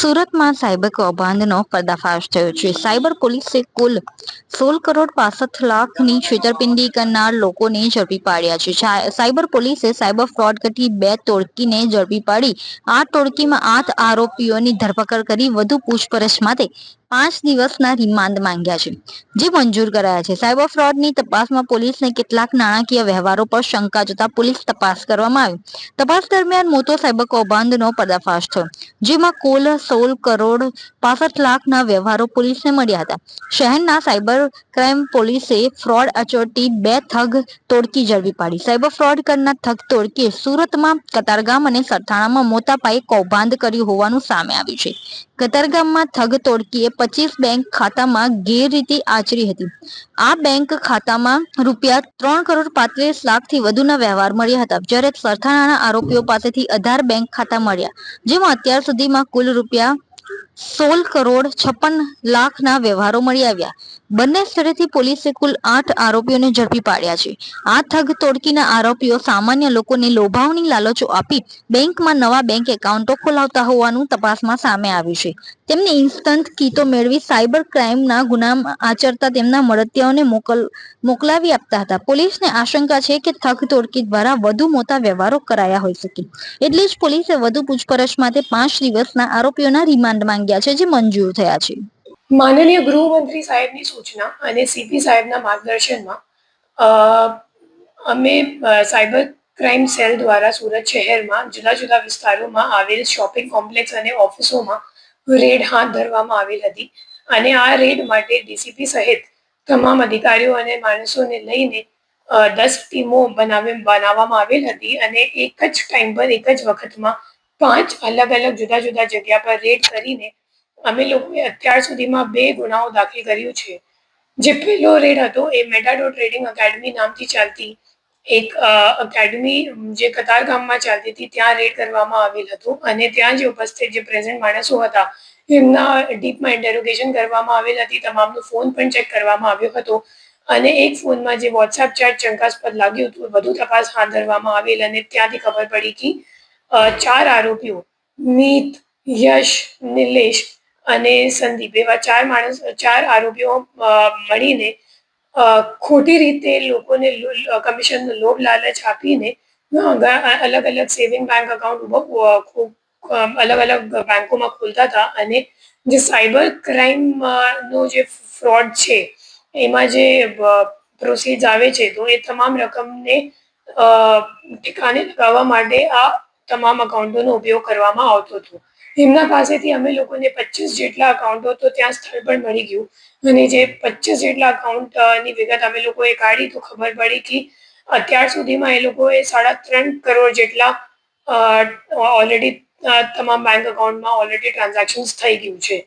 સુરતમાં સાયબર કૌભાંડનો પર્દાફાશ થયો છે. સાયબર પોલીસે કુલ સોળ કરોડ પાસઠ લાખની છેતરપિંડી કરનાર લોકોને ઝડપી પાડ્યા છે. સાયબર પોલીસે સાયબર ફ્રોડ કરતી બે ટોળકીને ઝડપી પાડી. આ ટોળકીમાં આઠ આરોપીઓની ધરપકડ કરી, વધુ પૂછપરછ માટે પાંચ દિવસના રિમાન્ડ માંગ્યા છે. જે મંજૂર કરાયા છે. સાયબર ફ્રોડની તપાસમાં પોલીસને કેટલાક નાણાકીય વ્યવહારો પર શંકા જતા પોલીસ તપાસ કરવામાં આવી. તપાસ દરમિયાન મોટો સાયબર કૌભાંડનો પર્દાફાશ થયો, જેમાં કુલ સોળ કરોડ પાસઠ લાખના વ્યવહારો પોલીસને મળ્યા હતા. શહેરના સાયબર ક્રાઇમ પોલીસે ફ્રોડ અચોટી બે થગ તોડકી ઝડપી પાડી. સાયબર ફ્રોડ કરનાર થગ તોડકીએ સુરતમાં કતારગામ અને સરથાણામાં મોટા પાયે કૌભાંડ કર્યું હોવાનું સામે આવ્યું છે. કતારગામમાં થગ તોડકીએ પચીસ બેંક ખાતામાં ગેરરીતિ આચરી હતી. આ બેંક ખાતામાં રૂપિયા ત્રણ કરોડ પાંત્રીસ લાખથી વધુના વ્યવહાર મળ્યા હતા, જ્યારે સરથાણાના આરોપીઓ પાસેથી અઢાર બેંક ખાતા મળ્યા, જેમાં અત્યાર સુધીમાં કુલ રૂપિયા સોળ કરોડ છપ્પન લાખના વ્યવહારો મળી આવ્યા. બંને સ્થળેથી પોલીસે કુલ આઠ આરોપીઓને ઝડપી પાડ્યા છે. આ ઠગ તોડકીના આરોપીઓ સામાન્ય લોકોને લોભાવણી લાલચો આપી બેંકમાં નવા બેંક એકાઉન્ટો ખોલાવતા હોવાનું તપાસમાં સામે આવ્યું છે. તેમને ઇન્સ્ટન્ટ કીતો મેળવી સાયબર ક્રાઇમના ગુના આચરતા તેમના મળતિયાઓને મોકલ, મોકલાવી આપતા હતા. પોલીસને આશંકા છે કે ઠગ તોડકી દ્વારા વધુ મોટા વ્યવહારો કરાયા હોઈ શકે. એટલે જ પોલીસે વધુ પૂછપરછ માટે પાંચ દિવસના આરોપીઓના રિમાન્ડ માંગ્યા. છે, જે મંજૂર થયા છે? માનનીય ગૃહમંત્રી સાહેબની સૂચના અને સીપી સાહેબના માર્ગદર્શનમાં અમે સાયબર ક્રાઇમ સેલ દ્વારા સુરત શહેરમાં, જુદા જુદા વિસ્તારોમાં આવેલ શોપિંગ કોમ્પ્લેક્સ અને ઓફિસોમાં રેડ હાથ ધરવામાં આવેલ હતી. અને આ રેડ માટે ડીસીપી સહિત તમામ અધિકારીઓ અને માણસોને લઈને દસ ટીમો બનાવી, બનાવવામાં આવેલ હતી અને એક જ ટાઈમ પર, એક જ વખતમાં પાંચ અલગ અલગ જુદા જુદા જગ્યા પર રેડ કરીને અમે લોકોએ અત્યાર સુધીમાં બે ગુનાઓ દાખલ કર્યું છે. જે પહેલો રેડ હતો એ મેટાડો ટ્રેડિંગ એકેડમી નામથી ચાલતી એક એકેડમી જે કતાર ગામમાં ચાલતી હતી, ત્યાં રેડ કરવામાં આવેલ હતું અને ત્યાં જે ઉપસ્થિત જે પ્રેઝન્ટ માણસો હતા, એમના ડીપમાં ઇન્ટેરોગેશન કરવામાં આવેલ હતી, તમામનો ફોન પણ ચેક કરવામાં આવ્યો હતો અને એક ફોનમાં જે વોટ્સએપ ચેટ શંકાસ્પદ લાગ્યું હતું, વધુ તપાસ હાથ ધરવામાં આવેલ અને ત્યાંથી ખબર પડી કે ચાર આરોપીઓ, મીત, યશ, નિલેશ અને સંદીપ એવા ચાર માણસ ચાર આરોપીઓ મળીને ખોટી રીતે લોકોને કમિશનનો લોભ લાલચ આપીને અલગ અલગ સેવિંગ બેંક અકાઉન્ટ અલગ અલગ બેંકોમાં ખોલતા હતા અને જે સાયબર ક્રાઇમ નો જે ફ્રોડ છે એમાં જે પ્રોસીડ આવે છે તો એ તમામ રકમને અ, ઠેકાણે લગાવવા માટે આ તમામ અકાઉન્ટોનો ઉપયોગ કરવામાં આવતો હતો. એમના પાસેથી અમે લોકોને પચીસ જેટલા અકાઉન્ટો તો ત્યાં સ્થળ પર મળી ગયું. અને જે પચીસ જેટલા અકાઉન્ટની વિગત અમે લોકોએ કાઢી તો ખબર પડી કે અત્યાર સુધીમાં એ લોકોએ સાડા ત્રણ કરોડ જેટલા ઓલરેડી તમામ બેંક અકાઉન્ટમાં ઓલરેડી ટ્રાન્ઝેક્શન્સ થઈ ગયું છે.